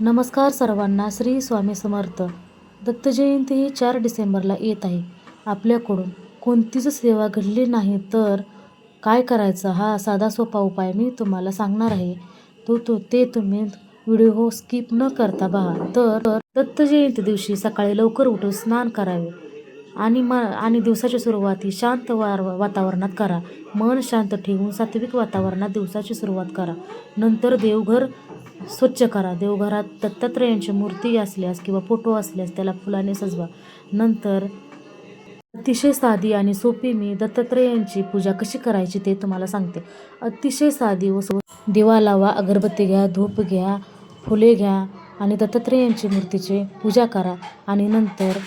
नमस्कार सर्वांना श्री स्वामी समर्थ. दत्तजयंती ही चार डिसेंबरला येत आहे. आपल्याकडून कोणतीच सेवा घडली नाही तर काय करायचं हा साधा सोपा उपाय मी तुम्हाला सांगणार आहे. तो तो ते तुम्ही व्हिडिओ स्किप न करता पहा. तर दत्तजयंती दत्त जयंती दिवशी सकाळी लवकर उठून स्नान करावे आणि म आणि दिवसाची सुरुवात ही शांत वार वातावरणात करा. मन शांत ठेवून सात्विक वातावरणात दिवसाची सुरुवात करा. नंतर देवघर स्वच्छ करा. देवघरात दत्तात्रयांची मूर्ती असल्यास किंवा फोटो असल्यास त्याला फुलाने सजवा. नंतर अतिशय साधी आणि सोपी मी दत्तात्रयांची पूजा कशी करायची ते तुम्हाला सांगते. अतिशय साधी व सो दिवा लावा अगरबत्ती घ्या धूप घ्या फुले घ्या आणि दत्तात्रेयांची मूर्तीची पूजा करा. आणि नंतर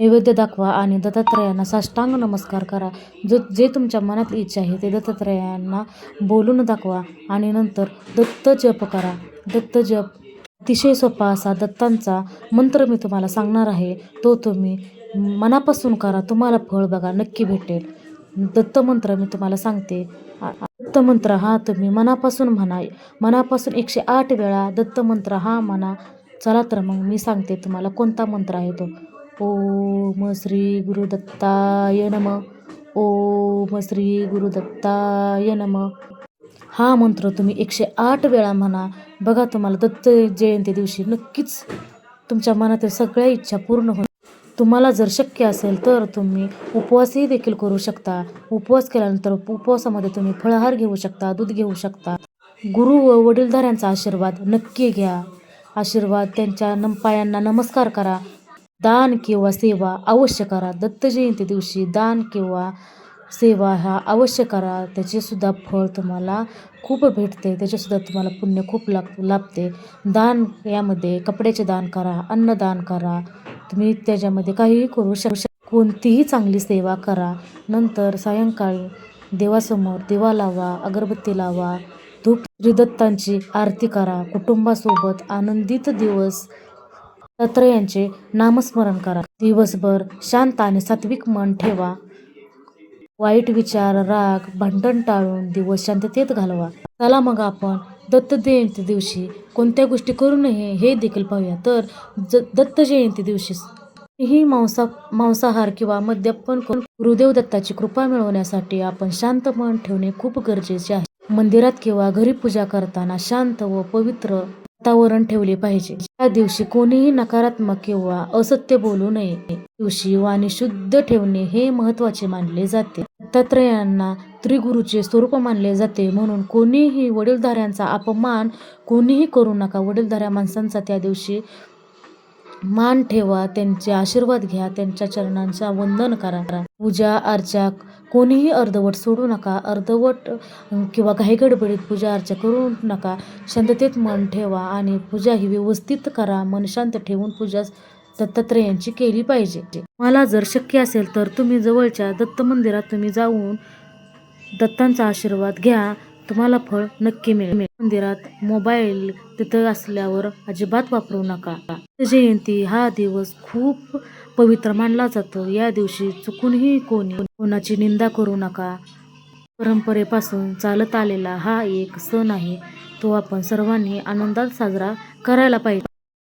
नैवेद्य दाखवा आणि दत्तात्रयांना साष्टांग नमस्कार करा. जो जे तुमच्या मनात इच्छा आहे ते दत्तात्रयांना बोलून दाखवा आणि नंतर दत्त जप करा. दत्त जप अतिशय सोपा असा दत्तांचा मंत्र मी तुम्हाला सांगणार आहे. तो तुम्ही मनापासून करा. तुम्हाला फळ बघा नक्की भेटेल. दत्त मंत्र मी तुम्हाला सांगते. दत्त मंत्र हा तुम्ही मनापासून म्हणा. मनापासून एकशे आठ वेळा दत्त मंत्र हा म्हणा. चला तर मग मी सांगते तुम्हाला कोणता मंत्र आहे तो. ओम श्री गुरुदत्ताय नम। ओम श्री गुरुदत्ताय नम। हा मंत्र तुम्ही एकशे आठ वेळा म्हणा. बघा तुम्हाला दत्त जयंती दिवशी नक्कीच तुमच्या मनातील सगळ्या इच्छा पूर्ण होईल तुम्हाला जर शक्य असेल तर तुम्ही उपवासही देखील करू शकता. उपवास केल्यानंतर उपवासामध्ये तुम्ही फळाहार घेऊ शकता दूध घेऊ शकता. गुरु व वडीलधाऱ्यांचा आशीर्वाद नक्की घ्या. आशीर्वाद त्यांच्या नम पायांना नमस्कार करा. दान किंवा सेवा अवश्य करा. दत्त जयंती दिवशी दान किंवा सेवा हा अवश्य करा. त्याचेसुद्धा फळ तुम्हाला खूप भेटते. त्याचेसुद्धा तुम्हाला पुण्य खूप लाग लाभते. दान यामध्ये कपड्याचे दान करा अन्नदान करा. तुम्ही त्याच्यामध्ये काहीही करू शक शक- कोणतीही चांगली सेवा करा. नंतर सायंकाळी देवासमोर दिवा लावा अगरबत्ती लावा. धूप श्रीदत्तांची आरती करा. कुटुंबासोबत आनंदित दिवस दत्तात्रयांचे नामस्मरण करा. दिवसभर शांत आणि सात्विक मन ठेवा. वाईट विचार राग भांडण टाळून दिवस शांततेत घालवा. चला मग आपण दत्त जयंती दिवशी कोणत्या गोष्टी करू नये हे देखील पाहूया. तर ज दत्त जयंती दिवशी ही मांसा मांसाहार किंवा मद्यपन करून गुरुदेव दत्ताची कृपा मिळवण्यासाठी आपण शांत मन ठेवणे खूप गरजेचे आहे. मंदिरात किंवा घरी पूजा करताना शांत व पवित्र वातावरण ठेवले पाहिजे. त्या दिवशी कोणीही नकारात्मक किंवा असत्य बोलू नये. दिवशी वाणी शुद्ध ठेवणे हे महत्त्वाचे मानले जाते. दत्तात्रयांना त्रिगुरूचे स्वरूप मानले जाते म्हणून कोणीही वडीलधाऱ्यांचा अपमान कोणीही करू नका. वडीलधाऱ्या माणसांचा त्या दिवशी मान ठेवा त्यांचे आशीर्वाद घ्या त्यांच्या चरणांचा वंदन करा. पूजा अर्चा कोणीही अर्धवट सोडू नका. अर्धवट किंवा काही गडबडीत पूजा अर्चा करू नका. शांततेत मन ठेवा आणि पूजा ही व्यवस्थित करा. मन शांत ठेवून पूजा दत्तात्रयांची केली पाहिजे. मला जर शक्य असेल तर तुम्ही जवळच्या दत्त मंदिरात तुम्ही जाऊन दत्तांचा आशीर्वाद घ्या. तुम्हाला फळ नक्की मिळेल. मंदिरात मोबाईल तिथं असल्यावर अजिबात वापरू नका. जयंती हा दिवस खूप पवित्र मानला जातो. या दिवशी चुकूनही कोणी कोणाची निंदा करू नका. परंपरेपासून चालत आलेला हा एक सण आहे. तो आपण सर्वांनी आनंदात साजरा करायला पाहिजे.